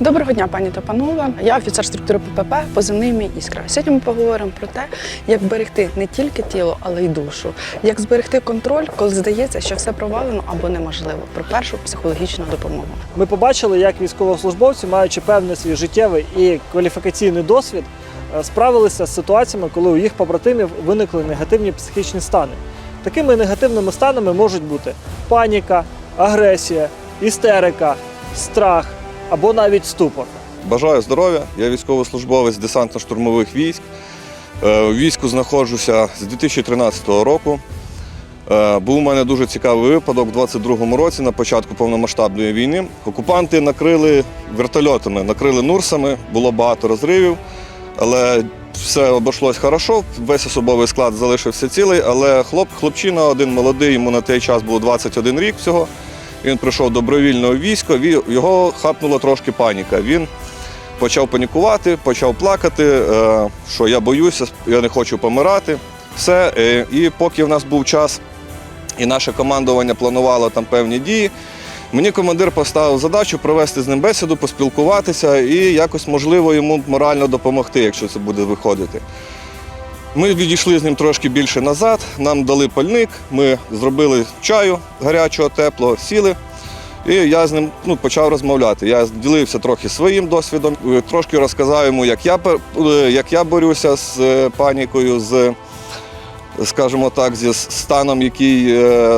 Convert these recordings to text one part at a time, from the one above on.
Доброго дня, пані та панове. Я офіцер структури ППП, позивний мій іскра. Сьогодні ми поговоримо про те, як берегти не тільки тіло, але й душу, як зберегти контроль, коли здається, що все провалено або неможливо. Про першу психологічну допомогу. Ми побачили, як військовослужбовці, маючи певний свій життєвий і кваліфікаційний досвід, е, справилися з ситуаціями, коли у їх побратимів виникли негативні психічні стани. Такими негативними станами можуть бути паніка, агресія, істерика, страх або навіть ступор. Бажаю здоров'я. Я військовослужбовець десантно-штурмових військ. Е, У війську знаходжуся з 2013 року. Е, Був у мене дуже цікавий випадок у 22-му році на початку повномасштабної війни. Окупанти накрили вертольотами, накрили нурсами, було багато розривів, але все обійшлось хорошо. Весь особовий склад залишився цілий, але хлоп, хлопчина один молодий, йому на той час було 21 рік всього. Він прийшов добровільно у військо, його хапнула трошки паніка. Він почав панікувати, почав плакати, е, що я боюся, я не хочу помирати. Все. е, І поки в нас був час, і наше командування планувало там певні дії, мені командир поставив задачу провести з ним бесіду, поспілкуватися і якось можливо йому морально допомогти, якщо це буде виходити. Ми відійшли з ним трошки більше назад, нам дали пальник, ми зробили чаю гарячого, теплого, сіли. І я з ним ну, почав розмовляти. Я ділився трохи своїм досвідом, е, трошки розказав йому, як я, е, як я борюся з е, панікою, з, скажімо так, зі станом, який,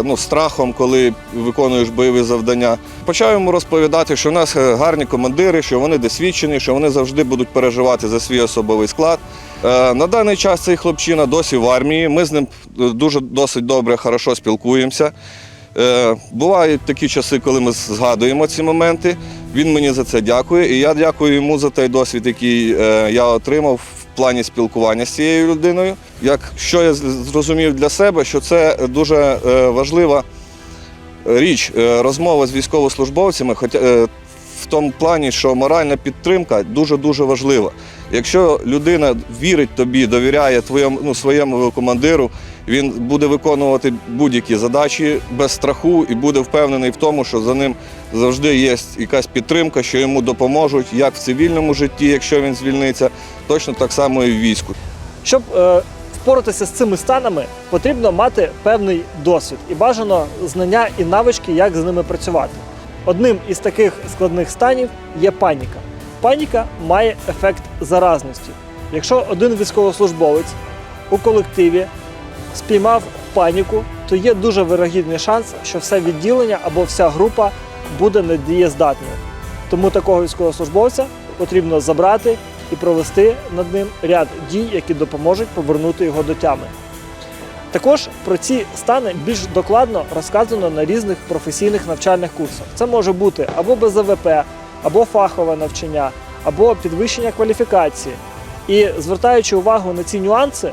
ну, страхом, коли виконуєш бойові завдання. Почав йому розповідати, що в нас гарні командири, що вони досвідчені, що вони завжди будуть переживати за свій особовий склад. Е, На даний час цей хлопчина досі в армії. Ми з ним е, дуже досить добре, хорошо спілкуємося. Е, Бувають такі часи, коли ми згадуємо ці моменти. Він мені за це дякує, і я дякую йому за той досвід, який я отримав в плані спілкування з цією людиною. Як що я зрозумів для себе, що це дуже важлива річ розмова з військовослужбовцями, хоча в тому плані, що моральна підтримка дуже дуже важлива. Якщо людина вірить тобі, довіряє твоєму ну, своєму командиру, він буде виконувати будь-які задачі без страху і буде впевнений в тому, що за ним завжди є якась підтримка, що йому допоможуть як в цивільному житті, якщо він звільниться, точно так само і в війську. Щоб е, впоратися з цими станами, потрібно мати певний досвід і бажано знання і навички, як з ними працювати. Одним із таких складних станів є паніка. Паніка має ефект заразності. Якщо один військовослужбовець у колективі спіймав паніку, то є дуже вирогідний шанс, що все відділення або вся група буде недієздатною. Тому такого військовослужбовця потрібно забрати і провести над ним ряд дій, які допоможуть повернути його до тями. Також про ці стани більш докладно розказано на різних професійних навчальних курсах. Це може бути або БЗВП, або фахове навчання, або підвищення кваліфікації. І звертаючи увагу на ці нюанси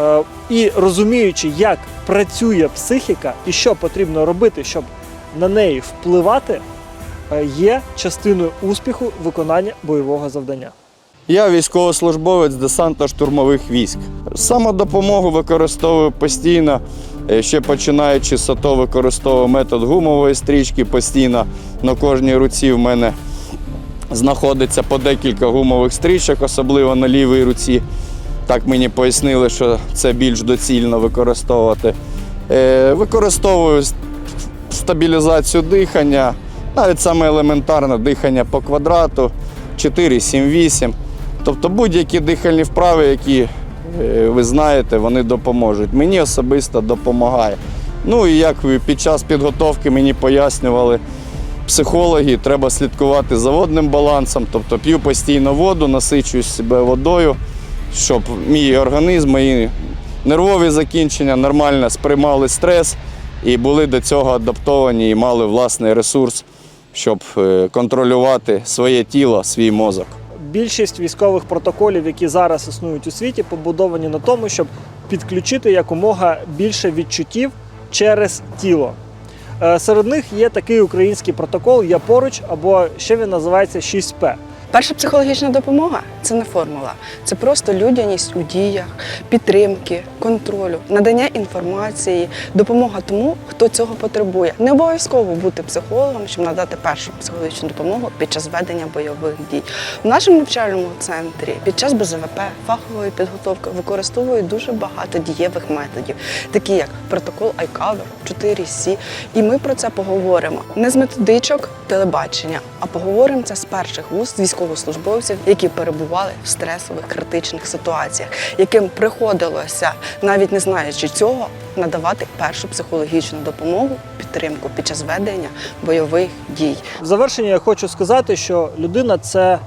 е, і розуміючи, як працює психіка і що потрібно робити, щоб на неї впливати, е, є частиною успіху виконання бойового завдання. Я військовослужбовець десантно-штурмових військ. Самодопомогу використовую постійно. Е, Ще починаючи з АТО, використовую метод гумової стрічки постійно. На кожній руці в мене знаходиться по декілька гумових стрічок, особливо на лівій руці. Так мені пояснили, що це більш доцільно використовувати. Е, Використовую стабілізацію дихання, навіть саме елементарне дихання по квадрату 4, 7, 8. Тобто будь-які дихальні вправи, які е, ви знаєте, вони допоможуть. Мені особисто допомагає. Ну і як під час підготовки мені пояснювали психологи, треба слідкувати за водним балансом, тобто п'ю постійно воду, насичую себе водою, щоб мій організм, мої нервові закінчення нормально сприймали стрес і були до цього адаптовані і мали власний ресурс, щоб е, контролювати своє тіло, свій мозок. Більшість військових протоколів, які зараз існують у світі, побудовані на тому, щоб підключити якомога більше відчуттів через тіло. Е, Серед них є такий український протокол Я поруч або ще він називається 6П. Перша психологічна допомога це не формула, це просто людяність у діях, підтримки, контролю, надання інформації, допомога тому, хто цього потребує. Не обов'язково бути психологом, щоб надати першу психологічну допомогу під час ведення бойових дій. В нашому навчальному центрі під час БЗВП фахової підготовки використовують дуже багато дієвих методів, такі як протокол iCover, 4C. І ми про це поговоримо не з методичок телебачення, а поговоримо це з перших вуст військовослужбовців, які перебували в стресових критичних ситуаціях, яким приходилося, навіть не знаючи цього, надавати першу психологічну допомогу, підтримку під час ведення бойових дій. В завершення я хочу сказати, що людина це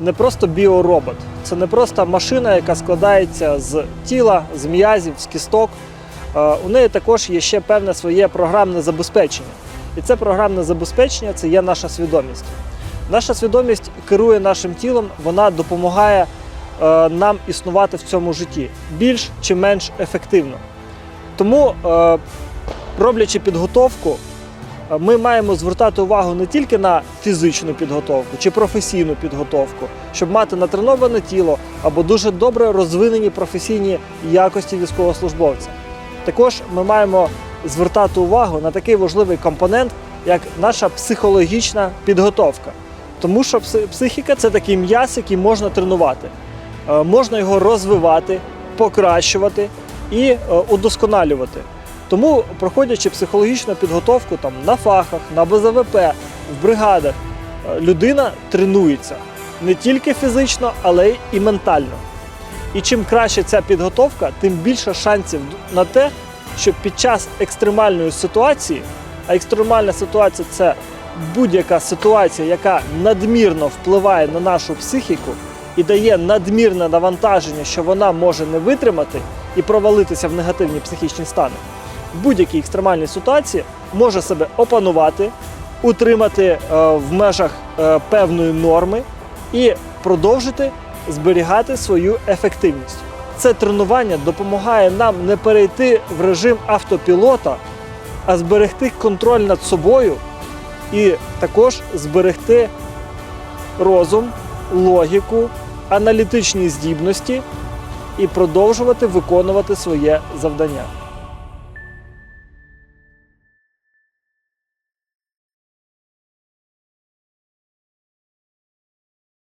не просто біоробот, це не просто машина, яка складається з тіла, з м'язів, з кісток. Е, У неї також є ще певне своє програмне забезпечення. І це програмне забезпечення це є наша свідомість. Наша свідомість керує нашим тілом, вона допомагає е, нам існувати в цьому житті більш чи менш ефективно. Тому, е, роблячи підготовку, Е, ми маємо звертати увагу не тільки на фізичну підготовку чи професійну підготовку, щоб мати натреноване тіло або дуже добре розвинені професійні якості військовослужбовця. Також ми маємо звертати увагу на такий важливий компонент, як наша психологічна підготовка. Тому що психіка це такий м'яз, який можна тренувати. Е, Можна його розвивати, покращувати і е, удосконалювати. Тому, проходячи психологічну підготовку там, на фахах, на БЗВП, в бригадах, е, людина тренується не тільки фізично, але і ментально. І чим краще ця підготовка, тим більше шансів на те, що під час екстремальної ситуації, а екстремальна ситуація це будь-яка ситуація, яка надмірно впливає на нашу психіку і дає надмірне навантаження, що вона може не витримати і провалитися в негативні психічні стани в будь-якій екстремальній ситуації може себе опанувати, утримати е, в межах е, певної норми і продовжити зберігати свою ефективність. Це тренування допомагає нам не перейти в режим автопілота, а зберегти контроль над собою і також зберегти розум, логіку, аналітичні здібності і продовжувати виконувати своє завдання.